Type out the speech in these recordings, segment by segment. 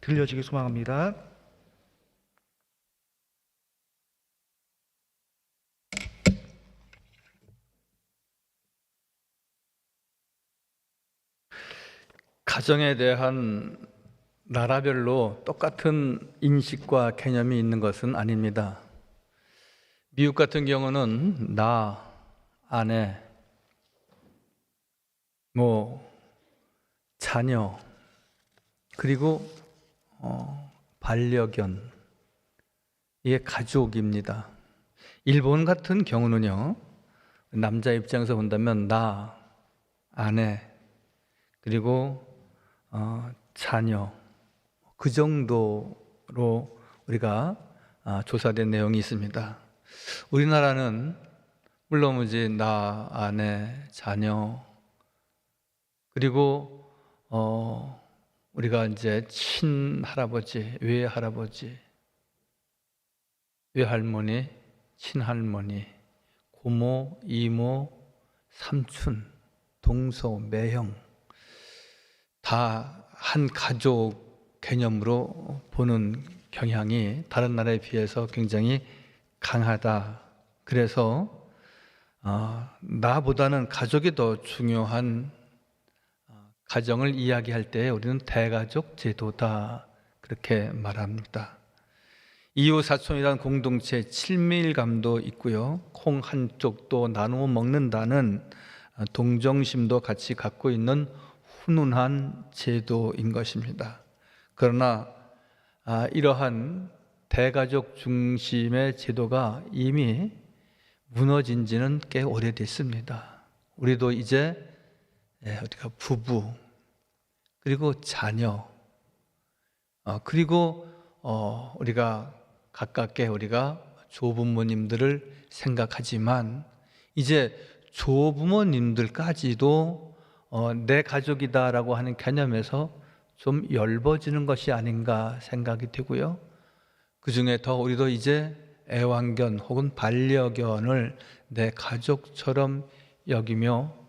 들려지길 소망합니다. 가정에 대한 나라별로 똑같은 인식과 개념이 있는 것은 아닙니다. 미국 같은 경우는 나, 아내, 뭐 자녀, 그리고 어, 반려견, 이게 가족입니다. 일본 같은 경우는요, 남자 입장에서 본다면 나, 아내, 그리고 어, 자녀 그 정도로 우리가 아, 조사된 내용이 있습니다. 우리나라는 물론 이제 나, 아내, 자녀 그리고 어, 우리가 이제 친할아버지, 외할아버지, 외할머니, 친할머니, 고모, 이모, 삼촌, 동서, 매형 다 한 가족 개념으로 보는 경향이 다른 나라에 비해서 굉장히 강하다. 그래서 어, 나보다는 가족이 더 중요한 어, 가정을 이야기할 때 우리는 대가족 제도다 그렇게 말합니다. 이웃 사촌이라는 공동체 친밀감도 있고요. 콩 한쪽도 나누어 먹는다는 어, 동정심도 같이 갖고 있는 훈훈한 제도인 것입니다. 그러나 아, 이러한 대가족 중심의 제도가 이미 무너진 지는 꽤 오래됐습니다. 우리도 이제 예, 우리가? 부부. 그리고 자녀. 어, 그리고 어, 우리가 가깝게 우리가 조부모님들을 생각하지만 이제 조부모님들까지도 어, 내 가족이다라고 하는 개념에서 좀 엷어지는 것이 아닌가 생각이 되고요. 그 중에 더 우리도 이제 애완견 혹은 반려견을 내 가족처럼 여기며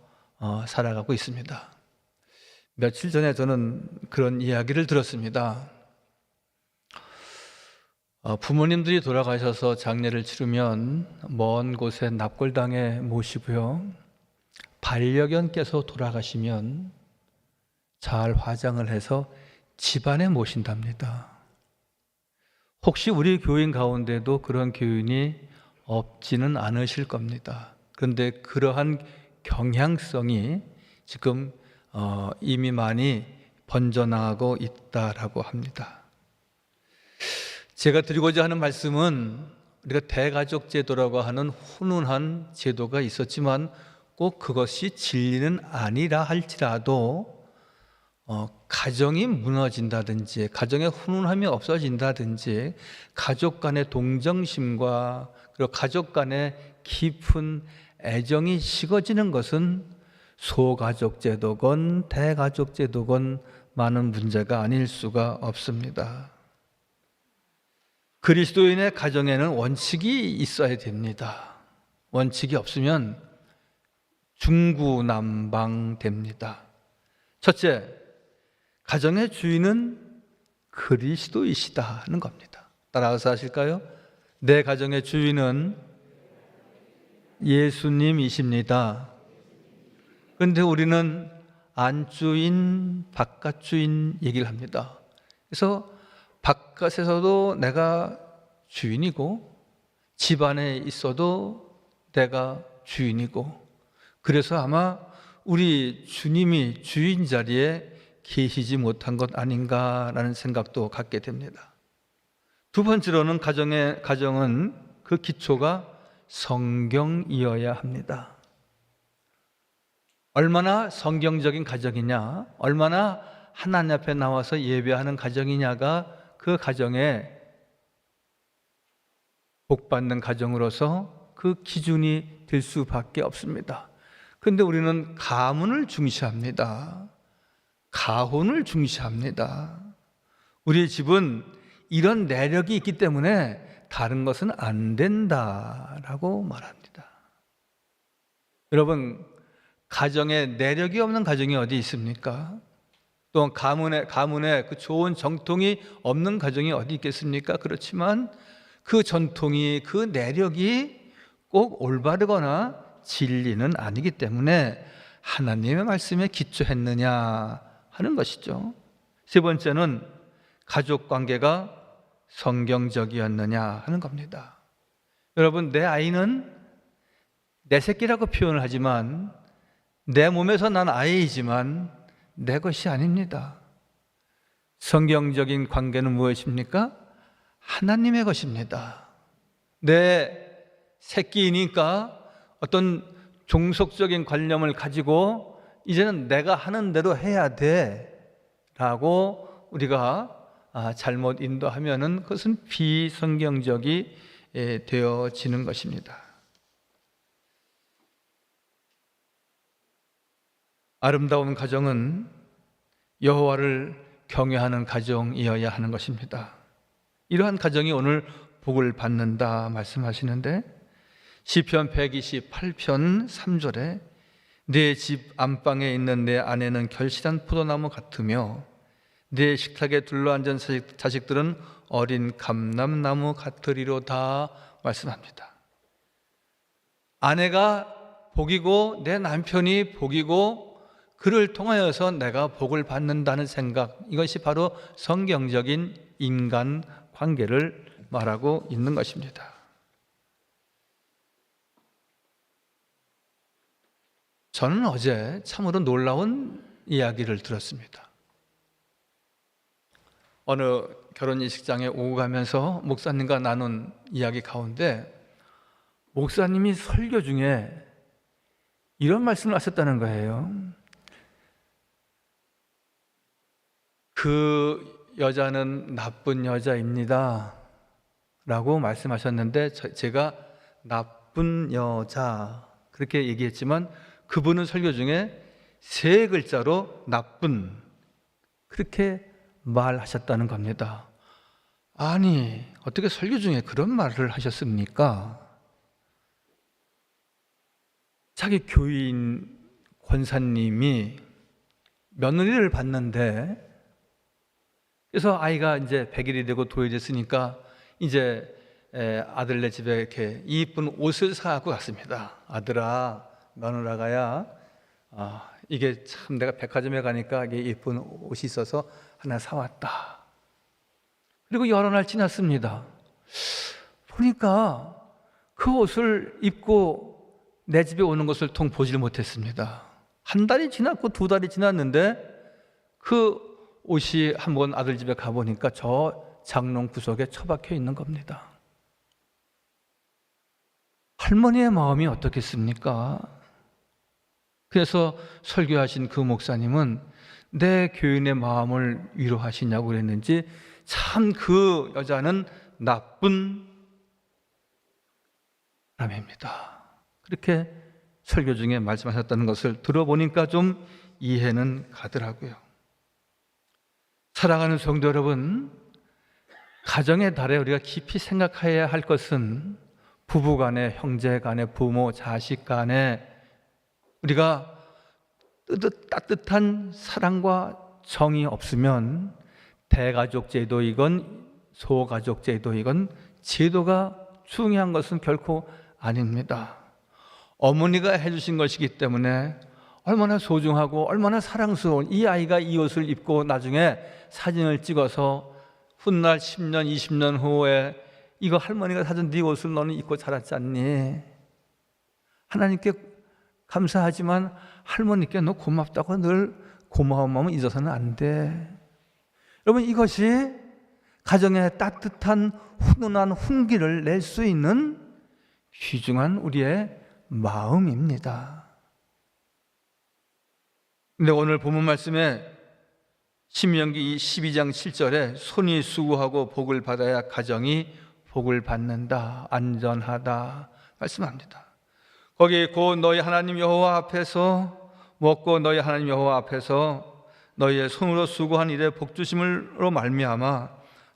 어, 살아가고 있습니다. 며칠 전에 저는 그런 이야기를 들었습니다. 어, 부모님들이 돌아가셔서 장례를 치르면 먼 곳에 납골당에 모시고요. 반려견께서 돌아가시면 잘 화장을 해서 집안에 모신답니다. 혹시 우리 교인 가운데도 그런 교인이 없지는 않으실 겁니다. 그런데 그러한 경향성이 지금 어, 이미 많이 번져나가고 있다라고 합니다. 제가 드리고자 하는 말씀은 우리가 대가족 제도라고 하는 훈훈한 제도가 있었지만 꼭 그것이 진리는 아니라 할지라도 어, 가정이 무너진다든지 가정의 훈훈함이 없어진다든지 가족 간의 동정심과 그리고 가족 간의 깊은 애정이 식어지는 것은 소가족 제도건 대가족 제도건 많은 문제가 아닐 수가 없습니다. 그리스도인의 가정에는 원칙이 있어야 됩니다. 원칙이 없으면 중구난방 됩니다. 첫째, 가정의 주인은 그리스도이시다는 겁니다. 따라서 하실까요? 내 가정의 주인은 예수님이십니다. 그런데 우리는 안주인, 바깥주인 얘기를 합니다. 그래서 바깥에서도 내가 주인이고 집 안에 있어도 내가 주인이고 그래서 아마 우리 주님이 주인 자리에 계시지 못한 것 아닌가라는 생각도 갖게 됩니다. 두 번째로는 가정의 가정은 그 기초가 성경이어야 합니다. 얼마나 성경적인 가정이냐, 얼마나 하나님 앞에 나와서 예배하는 가정이냐가 그 가정에 복받는 가정으로서 그 기준이 될 수밖에 없습니다. 근데 우리는 가문을 중시합니다. 가혼을 중시합니다. 우리의 집은 이런 내력이 있기 때문에 다른 것은 안 된다라고 말합니다. 여러분, 가정에 내력이 없는 가정이 어디 있습니까? 또 가문에 가문에 그 좋은 정통이 없는 가정이 어디 있겠습니까? 그렇지만 그 전통이 그 내력이 꼭 올바르거나 진리는 아니기 때문에 하나님의 말씀에 기초했느냐 하는 것이죠. 세 번째는 가족 관계가 성경적이었느냐 하는 겁니다. 여러분, 내 아이는 내 새끼라고 표현을 하지만 내 몸에서 난 아이이지만 내 것이 아닙니다. 성경적인 관계는 무엇입니까? 하나님의 것입니다. 내 새끼이니까 어떤 종속적인 관념을 가지고 이제는 내가 하는 대로 해야 돼 라고 우리가 아, 잘못 인도하면은 그것은 비성경적이 예, 되어지는 것입니다. 아름다운 가정은 여호와를 경외하는 가정이어야 하는 것입니다. 이러한 가정이 오늘 복을 받는다 말씀하시는데 시편 128편 3절에 내 집 안방에 있는 내 아내는 결실한 포도나무 같으며 내 식탁에 둘러앉은 자식- 자식들은 어린 감람나무 같으리로다 말씀합니다. 아내가 복이고 내 남편이 복이고 그를 통하여서 내가 복을 받는다는 생각 이것이 바로 성경적인 인간 관계를 말하고 있는 것입니다. 저는 어제 참으로 놀라운 이야기를 들었습니다. 어느 결혼 이식장에 오고 가면서 목사님과 나눈 이야기 가운데 목사님이 설교 중에 이런 말씀을 하셨다는 거예요. 그 여자는 나쁜 여자입니다. 라고 말씀하셨는데 저- 제가 나쁜 여자 그렇게 얘기했지만 그분은 설교 중에 세 글자로 나쁜 그렇게 말하셨다는 겁니다. 아니, 어떻게 설교 중에 그런 말을 하셨습니까? 자기 교인 권사님이 며느리를 봤는데 그래서 아이가 이제 100일이 되고 도해졌으니까 이제 에, 아들네 집에 이렇게 이쁜 옷을 사갖고 갔습니다. 아들아, 며느라가야, 아, 이게 참 내가 백화점에 가니까 이게 이쁜 옷이 있어서 하나 사왔다. 그리고 여러 날 지났습니다. 보니까 그 옷을 입고 내 집에 오는 것을 통 보지를 못했습니다. 한 달이 지났고 두 달이 지났는데 그 옷이 한번 아들 집에 가보니까 저 장롱 구석에 처박혀 있는 겁니다. 할머니의 마음이 어떻겠습니까? 그래서 설교하신 그 목사님은 내 교인의 마음을 위로하시냐고 그랬는지 참 그 여자는 나쁜 사람입니다. 그렇게 설교 중에 말씀하셨다는 것을 들어보니까 좀 이해는 가더라고요. 사랑하는 성도 여러분, 가정의 달에 우리가 깊이 생각해야 할 것은 부부 간에, 형제 간에, 부모, 자식 간에 우리가 따뜻한 사랑과 정이 없으면 대가족 제도이건 소가족 제도이건 제도가 중요한 것은 결코 아닙니다. 어머니가 해주신 것이기 때문에 얼마나 소중하고 얼마나 사랑스러운 이 아이가 이 옷을 입고 나중에 사진을 찍어서 훗날 10년, 20년 후에 이거 할머니가 사준 네 옷을 너는 입고 자랐지 않니? 하나님께 감사하지만 할머니께 너 고맙다고 늘 고마운 마음을 잊어서는 안 돼. 여러분 이것이 가정에 따뜻한 훈훈한 훈기를 낼 수 있는 귀중한 우리의 마음입니다. 근데 오늘 본문 말씀에 신명기 12장 7절에 손이 수고하고 복을 받아야 가정이 복을 받는다. 안전하다. 말씀합니다. 거기 곧 너희 하나님 여호와 앞에서 먹고 너희 하나님 여호와 앞에서 너희의 손으로 수고한 일에 복 주심으로 말미암아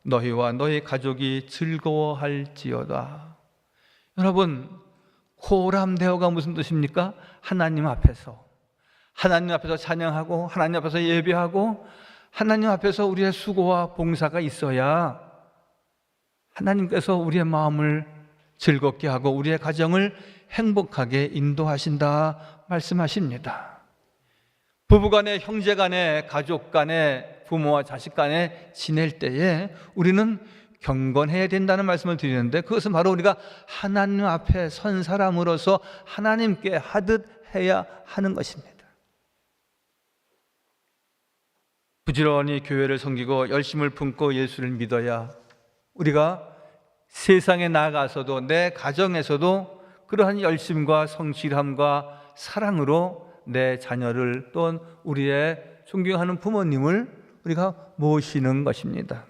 너희와 너희 가족이 즐거워할지어다. 여러분 코람대어가 무슨 뜻입니까? 하나님 앞에서 하나님 앞에서 찬양하고 하나님 앞에서 예배하고 하나님 앞에서 우리의 수고와 봉사가 있어야 하나님께서 우리의 마음을 즐겁게 하고 우리의 가정을 행복하게 인도하신다 말씀하십니다. 부부 간에 형제 간에 가족 간에 부모와 자식 간에 지낼 때에 우리는 경건해야 된다는 말씀을 드리는데 그것은 바로 우리가 하나님 앞에 선 사람으로서 하나님께 하듯 해야 하는 것입니다. 부지런히 교회를 섬기고 열심을 품고 예수를 믿어야 우리가 세상에 나가서도 내 가정에서도 그러한 열심과 성실함과 사랑으로 내 자녀를 또는 우리의 존경하는 부모님을 우리가 모시는 것입니다.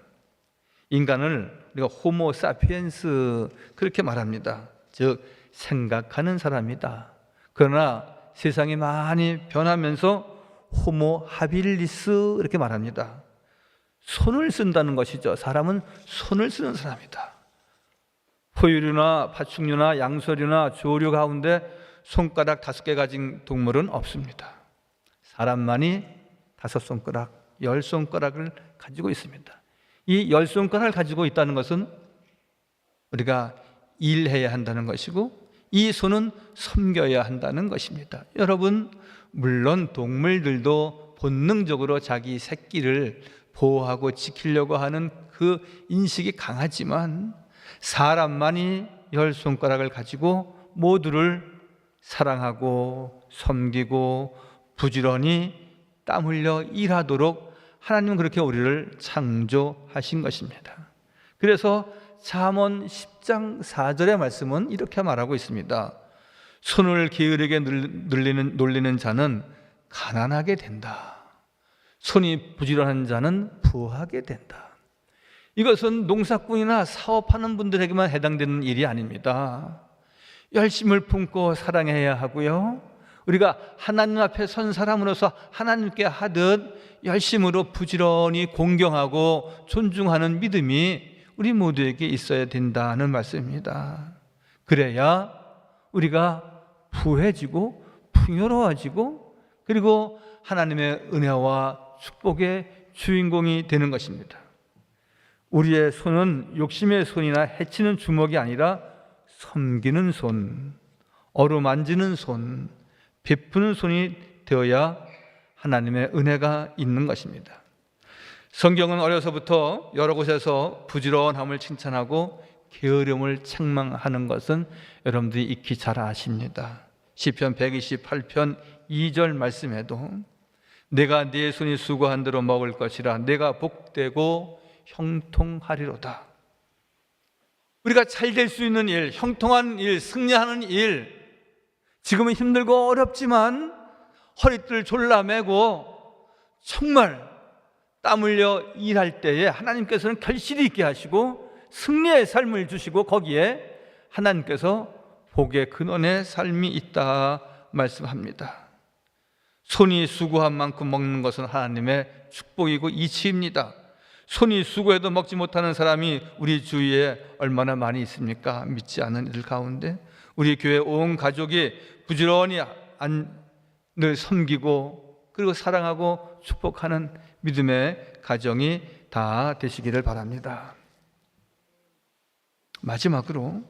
인간을 우리가 호모 사피엔스 그렇게 말합니다. 즉 생각하는 사람이다. 그러나 세상이 많이 변하면서 호모 하빌리스 이렇게 말합니다. 손을 쓴다는 것이죠. 사람은 손을 쓰는 사람이다. 포유류나 파충류나 양서류나 조류 가운데 손가락 다섯 개 가진 동물은 없습니다. 사람만이 다섯 손가락, 열 손가락을 가지고 있습니다. 이 열 손가락을 가지고 있다는 것은 우리가 일해야 한다는 것이고 이 손은 섬겨야 한다는 것입니다. 여러분, 물론 동물들도 본능적으로 자기 새끼를 보호하고 지키려고 하는 그 인식이 강하지만 사람만이 열 손가락을 가지고 모두를 사랑하고 섬기고 부지런히 땀 흘려 일하도록 하나님은 그렇게 우리를 창조하신 것입니다. 그래서 잠언 10장 4절의 말씀은 이렇게 말하고 있습니다. 손을 게으르게 놀리는, 놀리는 자는 가난하게 된다. 손이 부지런한 자는 부하게 된다. 이것은 농사꾼이나 사업하는 분들에게만 해당되는 일이 아닙니다. 열심을 품고 사랑해야 하고요. 우리가 하나님 앞에 선 사람으로서 하나님께 하듯 열심으로 부지런히 공경하고 존중하는 믿음이 우리 모두에게 있어야 된다는 말씀입니다. 그래야 우리가 부해지고 풍요로워지고 그리고 하나님의 은혜와 축복의 주인공이 되는 것입니다. 우리의 손은 욕심의 손이나 해치는 주먹이 아니라 섬기는 손, 어루만지는 손, 베푸는 손이 되어야 하나님의 은혜가 있는 것입니다. 성경은 어려서부터 여러 곳에서 부지런함을 칭찬하고 게으름을 책망하는 것은 여러분들이 익히 잘 아십니다. 시편 128편 2절 말씀에도 내가 네 손이 수고한 대로 먹을 것이라 내가 복되고 형통하리로다. 우리가 잘 될 수 있는 일, 형통한 일, 승리하는 일, 지금은 힘들고 어렵지만 허리띠를 졸라매고 정말 땀 흘려 일할 때에 하나님께서는 결실이 있게 하시고 승리의 삶을 주시고 거기에 하나님께서 복의 근원의 삶이 있다 말씀합니다. 손이 수고한 만큼 먹는 것은 하나님의 축복이고 이치입니다. 손이 수고해도 먹지 못하는 사람이 우리 주위에 얼마나 많이 있습니까? 믿지 않는 이들 가운데 우리 교회 온 가족이 부지런히 늘 섬기고 그리고 사랑하고 축복하는 믿음의 가정이 다 되시기를 바랍니다. 마지막으로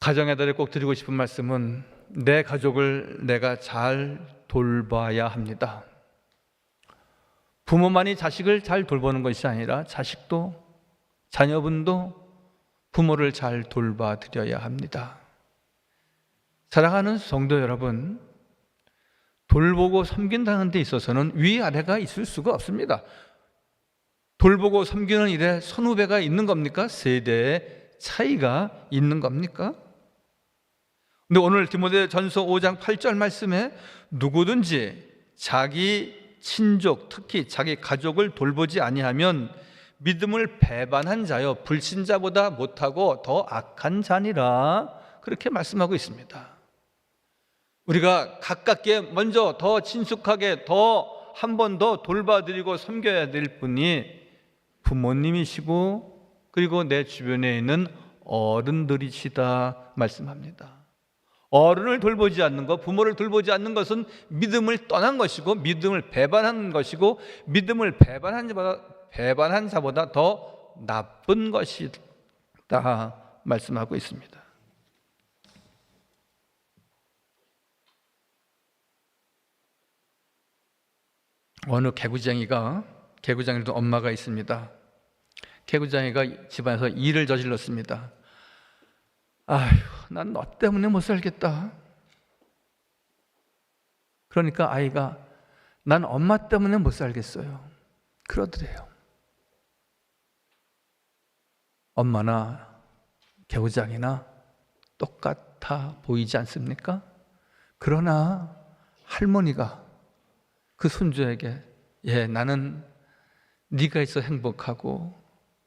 가정의 달에 꼭 드리고 싶은 말씀은 내 가족을 내가 잘 돌봐야 합니다. 부모만이 자식을 잘 돌보는 것이 아니라 자식도 자녀분도 부모를 잘 돌봐 드려야 합니다. 사랑하는 성도 여러분, 돌보고 섬긴다는 데 있어서는 위아래가 있을 수가 없습니다. 돌보고 섬기는 일에 선후배가 있는 겁니까? 세대의 차이가 있는 겁니까? 근데 오늘 디모데 전서 5장 8절 말씀에 누구든지 자기 친족 특히 자기 가족을 돌보지 아니하면 믿음을 배반한 자요 불신자보다 못하고 더 악한 자니라 그렇게 말씀하고 있습니다. 우리가 가깝게 먼저 더 친숙하게 더 한 번 더 돌봐드리고 섬겨야 될 분이 부모님이시고 그리고 내 주변에 있는 어른들이시다 말씀합니다. 어른을 돌보지 않는 것, 부모를 돌보지 않는 것은 믿음을 떠난 것이고 믿음을 배반한 것이고 믿음을 배반한 자보다 배반한 자보다 더 나쁜 것이다 말씀하고 있습니다. 어느 개구쟁이가 개구쟁이도 엄마가 있습니다. 개구쟁이가 집안에서 일을 저질렀습니다. 아휴, 난 너 때문에 못 살겠다. 그러니까 아이가 난 엄마 때문에 못 살겠어요. 그러더래요. 엄마나 개구장이나 똑같아 보이지 않습니까? 그러나 할머니가 그 손주에게 예, 나는 네가 있어 행복하고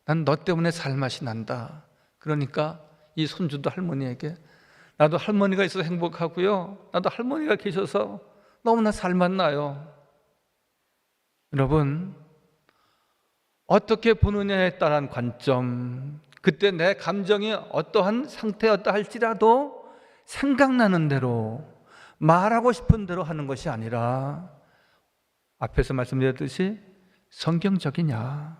난 너 때문에 살맛이 난다. 그러니까 이 손주도 할머니에게 나도 할머니가 있어 행복하고요. 나도 할머니가 계셔서 너무나 살맛 나요. 여러분 어떻게 보느냐에 따른 관점, 그때 내 감정이 어떠한 상태였다 할지라도 생각나는 대로 말하고 싶은 대로 하는 것이 아니라 앞에서 말씀드렸듯이 성경적이냐,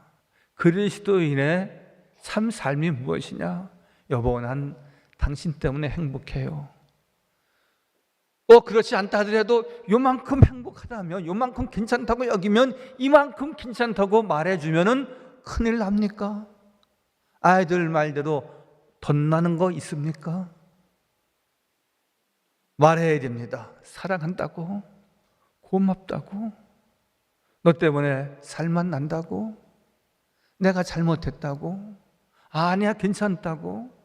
그리스도인의 참 삶이 무엇이냐, 여보, 난 당신 때문에 행복해요. 어, 그렇지 않다 하더라도 요만큼 행복하다면, 요만큼 괜찮다고 여기면 이만큼 괜찮다고 말해주면은 큰일 납니까? 아이들 말대로 덧나는 거 있습니까? 말해야 됩니다. 사랑한다고, 고맙다고, 너 때문에 살맛 난다고, 내가 잘못했다고, 아니야, 괜찮다고.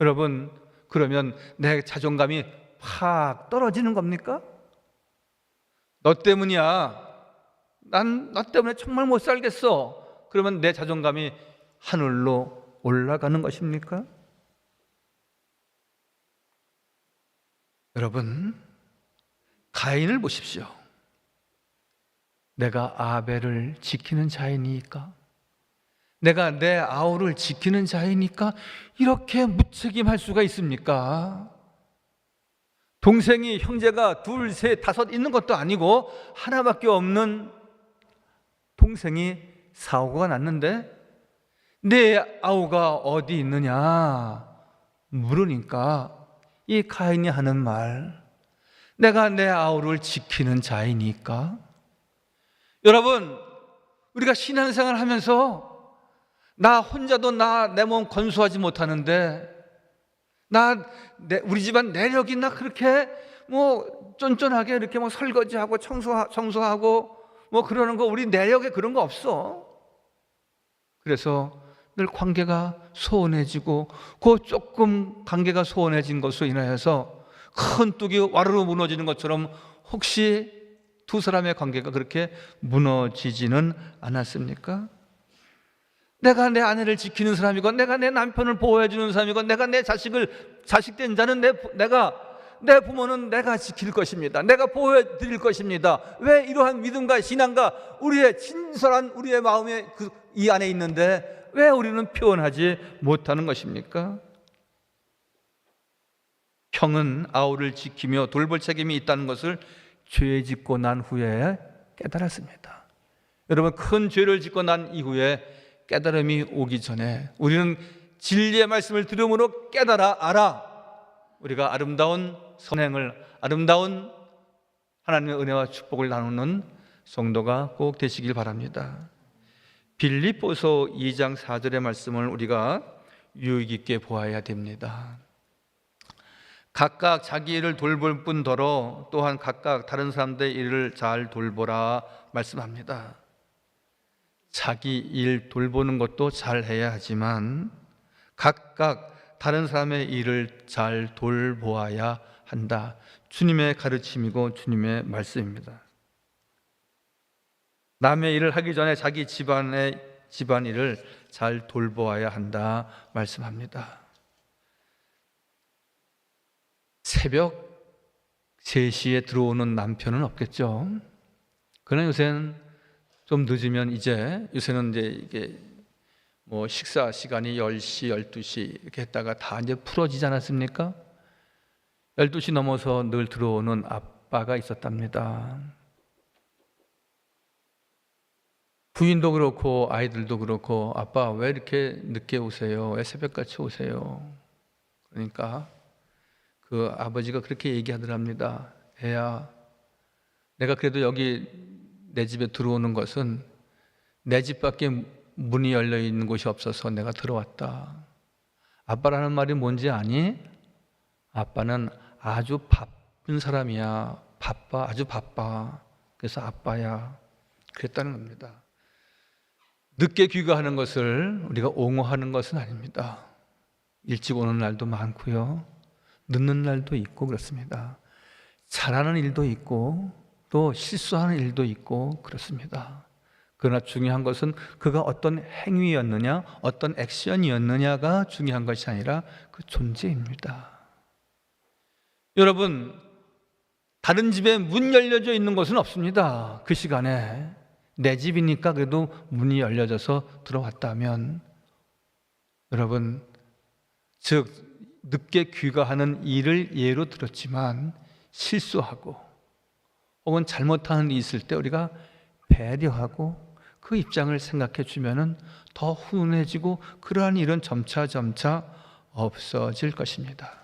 여러분, 그러면 내 자존감이 팍 떨어지는 겁니까? 너 때문이야. 난 너 때문에 정말 못 살겠어. 그러면 내 자존감이 하늘로 올라가는 것입니까? 여러분, 가인을 보십시오. 내가 아벨을 지키는 자이니까, 내가 내 아우를 지키는 자이니까 이렇게 무책임할 수가 있습니까? 동생이 형제가 둘, 셋, 다섯 있는 것도 아니고 하나밖에 없는 동생이 사고가 났는데 내 아우가 어디 있느냐 물으니까 이 가인이 하는 말 내가 내 아우를 지키는 자이니까 여러분 우리가 신앙생활 하면서 나 혼자도 나 내 몸 건수하지 못하는데 나 내, 우리 집안 내력이 나 그렇게 뭐 쫀쫀하게 이렇게 뭐 설거지하고 청소 청소하고 뭐 그러는 거 우리 내력에 그런 거 없어. 그래서 늘 관계가 소원해지고 그 조금 관계가 소원해진 것으로 인하여서 큰 뚝이 와르르 무너지는 것처럼 혹시 두 사람의 관계가 그렇게 무너지지는 않았습니까? 내가 내 아내를 지키는 사람이고 내가 내 남편을 보호해 주는 사람이고 내가 내 자식을 자식된 자는 내 내가 내 부모는 내가 지킬 것입니다. 내가 보호해 드릴 것입니다. 왜 이러한 믿음과 신앙과 우리의 진솔한 우리의 마음에 그이 안에 있는데 왜 우리는 표현하지 못하는 것입니까? 형은 아우를 지키며 돌볼 책임이 있다는 것을 죄 짓고 난 후에 깨달았습니다. 여러분 큰 죄를 짓고 난 이후에 깨달음이 오기 전에 우리는 진리의 말씀을 들음으로 깨달아 알아 우리가 아름다운 선행을 아름다운 하나님의 은혜와 축복을 나누는 성도가 꼭 되시길 바랍니다. 빌립보서 2장 4절의 말씀을 우리가 유익 있게 보아야 됩니다. 각각 자기 일을 돌볼 뿐더러 또한 각각 다른 사람들의 일을 잘 돌보라 말씀합니다. 자기 일 돌보는 것도 잘 해야 하지만 각각 다른 사람의 일을 잘 돌보아야 한다. 주님의 가르침이고 주님의 말씀입니다. 남의 일을 하기 전에 자기 집안의 집안 일을 잘 돌보아야 한다 말씀합니다. 새벽 3시에 들어오는 남편은 없겠죠. 그러나 요새는 좀 늦으면 이제 요새는 이제 이게 뭐 식사 시간이 10시, 12시 이렇게 했다가 다 이제 풀어지지 않았습니까? 12시 넘어서 늘 들어오는 아빠가 있었답니다. 부인도 그렇고 아이들도 그렇고 아빠 왜 이렇게 늦게 오세요? 왜 새벽같이 오세요? 그러니까 그 아버지가 그렇게 얘기하더랍니다. 애야, 내가 그래도 여기 내 집에 들어오는 것은 내 집 밖에 문이 열려 있는 곳이 없어서 내가 들어왔다. 아빠라는 말이 뭔지 아니? 아빠는 아주 바쁜 사람이야. 바빠, 아주 바빠. 그래서 아빠야. 그랬다는 겁니다. 늦게 귀가하는 것을 우리가 옹호하는 것은 아닙니다. 일찍 오는 날도 많고요. 늦는 날도 있고 그렇습니다. 잘하는 일도 있고 또 실수하는 일도 있고 그렇습니다. 그러나 중요한 것은 그가 어떤 행위였느냐, 어떤 액션이었느냐가 중요한 것이 아니라 그 존재입니다. 여러분, 다른 집에 문 열려져 있는 것은 없습니다. 그 시간에 내 집이니까 그래도 문이 열려져서 들어왔다면 여러분, 즉 늦게 귀가하는 일을 예로 들었지만 실수하고 혹은 잘못하는 일이 있을 때 우리가 배려하고 그 입장을 생각해 주면은 더 훈훈해지고 그러한 일은 점차 점차 없어질 것입니다.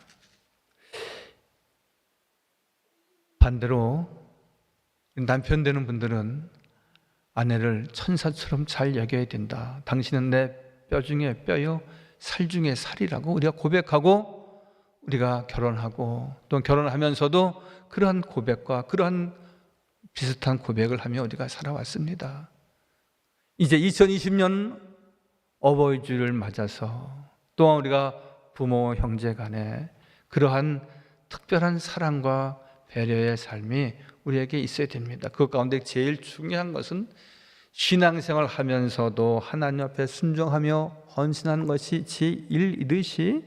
반대로 남편 되는 분들은 아내를 천사처럼 잘 여겨야 된다. 당신은 내 뼈 중에 뼈요, 살 중에 살이라고 우리가 고백하고 우리가 결혼하고 또 결혼하면서도 그러한 고백과 그러한 비슷한 고백을 하며 우리가 살아왔습니다. 이제 2020년 어버이 주를 맞아서 또한 우리가 부모 형제 간에 그러한 특별한 사랑과 배려의 삶이 우리에게 있어야 됩니다. 그 가운데 제일 중요한 것은 신앙생활 하면서도 하나님 앞에 순종하며 헌신하는 것이 제1이듯이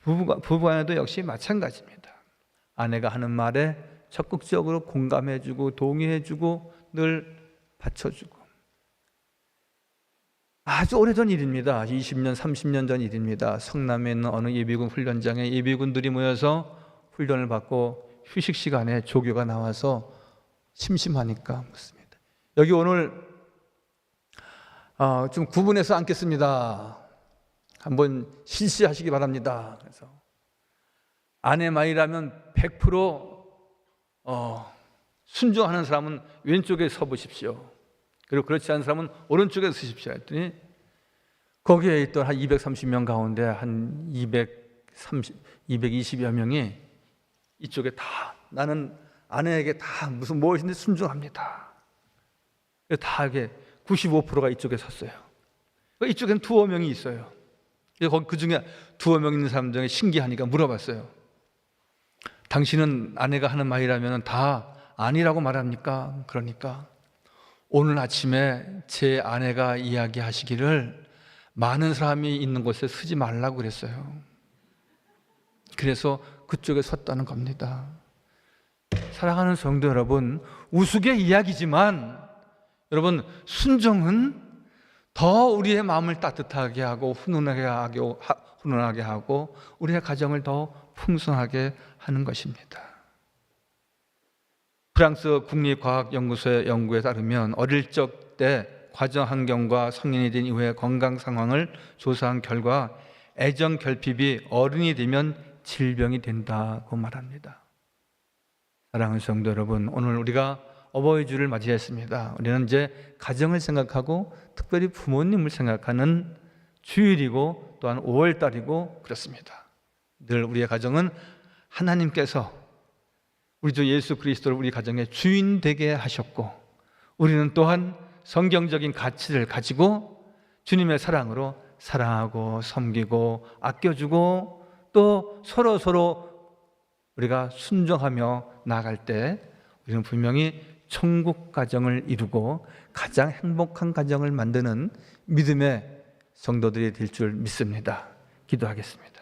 부부가, 부부간에도 역시 마찬가지입니다. 아내가 하는 말에 적극적으로 공감해주고 동의해주고 늘 받쳐주고 아주 오래전 일입니다. 20년, 30년 전 일입니다. 성남에 있는 어느 예비군 훈련장에 예비군들이 모여서 훈련을 받고 휴식 시간에 조교가 나와서 심심하니까 묻습니다. 여기 오늘 어, 좀 구분해서 앉겠습니다. 한번 실시하시기 바랍니다. 그래서 아내 말이라면 100% 어, 순종하는 사람은 왼쪽에 서 보십시오. 그리고 그렇지 않은 사람은 오른쪽에 서십시오. 했더니 거기에 있던 한 230명 가운데 한 230, 220여 명이 이쪽에 다 나는 아내에게 다 무슨 무엇인지 순종합니다. 다 이게 95%가 이쪽에 섰어요. 이쪽에는 두어 명이 있어요. 그 중에 두어 명 있는 사람 중에 신기하니까 물어봤어요. 당신은 아내가 하는 말이라면 다 아니라고 말합니까? 그러니까 오늘 아침에 제 아내가 이야기하시기를 많은 사람이 있는 곳에 서지 말라고 그랬어요. 그래서 그쪽에 섰다는 겁니다. 사랑하는 성도 여러분, 우스개 이야기지만 여러분 순종은 더 우리의 마음을 따뜻하게 하고 훈훈하게 하고 훈훈하게 하고 우리의 가정을 더 풍성하게 하는 것입니다. 프랑스 국립과학연구소의 연구에 따르면 어릴 적 때 과정 환경과 성인이 된 이후의 건강 상황을 조사한 결과 애정 결핍이 어른이 되면 질병이 된다고 말합니다. 사랑하는 성도 여러분, 오늘 우리가 어버이 주를 맞이했습니다. 우리는 이제 가정을 생각하고 특별히 부모님을 생각하는 주일이고 또한 5월 달이고 그렇습니다. 늘 우리의 가정은 하나님께서 우리 주 예수 그리스도를 우리 가정의 주인 되게 하셨고 우리는 또한 성경적인 가치를 가지고 주님의 사랑으로 사랑하고 섬기고 아껴주고 또 서로 서로 우리가 순종하며 나갈 때 우리는 분명히 천국 가정을 이루고 가장 행복한 가정을 만드는 믿음의 성도들이 될 줄 믿습니다. 기도하겠습니다.